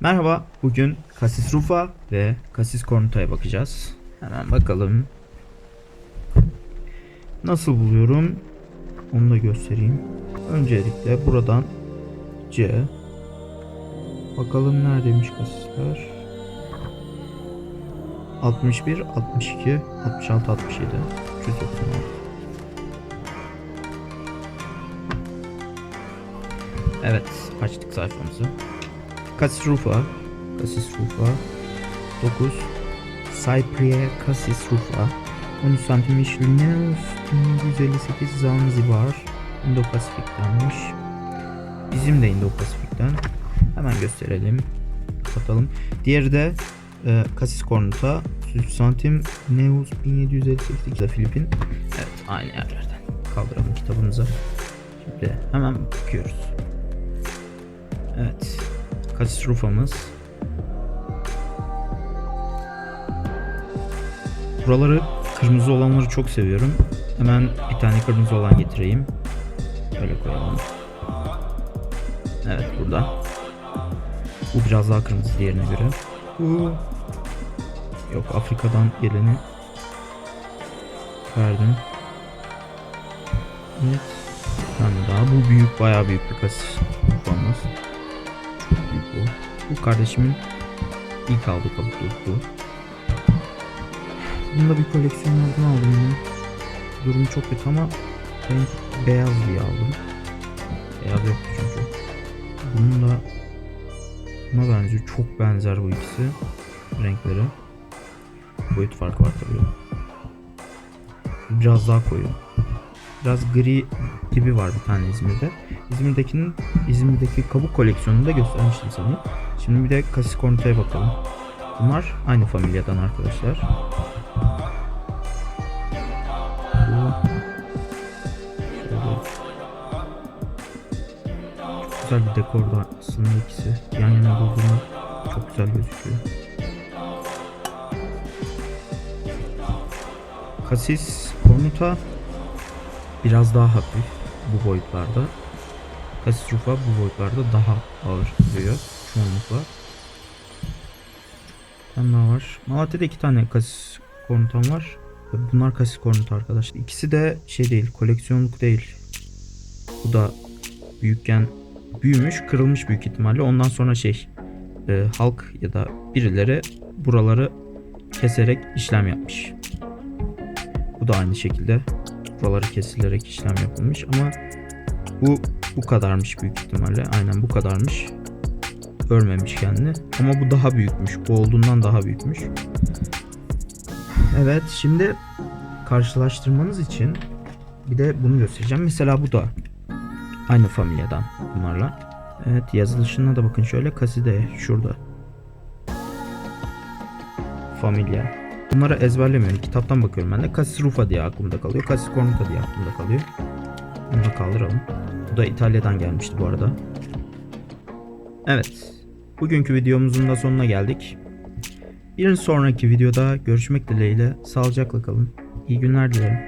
Merhaba, bugün Cassis Rufa ve Cassis Cornuta'ya bakacağız. Hemen bakalım. Nasıl buluyorum? Onu da göstereyim. Öncelikle buradan C. Bakalım neredeymiş Cassis'ler? 61, 62, 66, 67, 396. Evet, açtık sayfamızı. Cassis Rufa, Cassis Rufa 9 Cypria Cassis Rufa 13 santim Linnaeus 158 Zanzibar. Indo-Pasifik'tenmiş. Bizim de Indo-Pasifik'ten. Hemen gösterelim. Kapatalım. Diğeri de e, Cassis Cornuta 3 santim. Neus 1758 de Filipin. Evet aynı yerlerden Kaldıralım kitabımıza Şimdi hemen bakıyoruz. Evet Rufa'mız. Buraları kırmızı olanları çok seviyorum. Hemen bir tane kırmızı olan getireyim. Böyle koyalım. Evet burada. Bu biraz daha kırmızı diğerine göre. Yok Afrika'dan geleni verdim. Evet. Tane daha. Bu büyük bayağı büyük bir kasis rufamız. Bu. Kardeşimin ilk aldığı kabuklu bu. Bunu da bir koleksiyonlardan aldım yine. Durumu çok kötü ama ben beyaz diye aldım. Beyaz yoktu çünkü. Bunun da buna benziyor. Çok benzer bu ikisi. Renkleri. Boyut farkı var tabii. Biraz daha koyu. Biraz gri gibi var bir tane İzmir'de. İzmir'dekinin İzmir'deki kabuk koleksiyonunu da göstermiştim sana. Şimdi bir de Cassis Cornuta'ya bakalım. Bunlar aynı familyadan arkadaşlar. Güzel bir dekorda aslında ikisi. Yan yana durduğunda çok güzel gözüküyor. Cassis Cornuta biraz daha hafif bu boyutlarda. Rufa bu boyutlarda daha ağır duruyor çoğunlukla. Tane daha var. Malatya'da iki tane Cassis Cornutam var. Bunlar Cassis Cornuta arkadaşlar. İkisi de şey değil, koleksiyonluk değil. Bu da büyükken büyümüş, kırılmış büyük ihtimalle. Ondan sonra şey, e, halk ya da birileri buraları keserek işlem yapmış. Bu da aynı şekilde buraları kesilerek işlem yapılmış ama bu bu kadarmış büyük ihtimalle. Aynen bu kadarmış. Örmemiş kendini. Ama bu daha büyükmüş. Bu olduğundan daha büyükmüş. Evet şimdi karşılaştırmanız için bir de bunu göstereceğim. Mesela bu da aynı familyadan bunlarla. Evet yazılışına da bakın şöyle Caside şurada. Familya. Bunları ezberlemiyorum. Kitaptan bakıyorum ben de. Cassis Rufa diye aklımda kalıyor. Cassis Cornuta diye aklımda kalıyor. Bunu da kaldıralım. Bu da İtalya'dan gelmişti bu arada. Evet. Bugünkü videomuzun da sonuna geldik. Bir sonraki videoda görüşmek dileğiyle. Sağlıcakla kalın. İyi günler dilerim.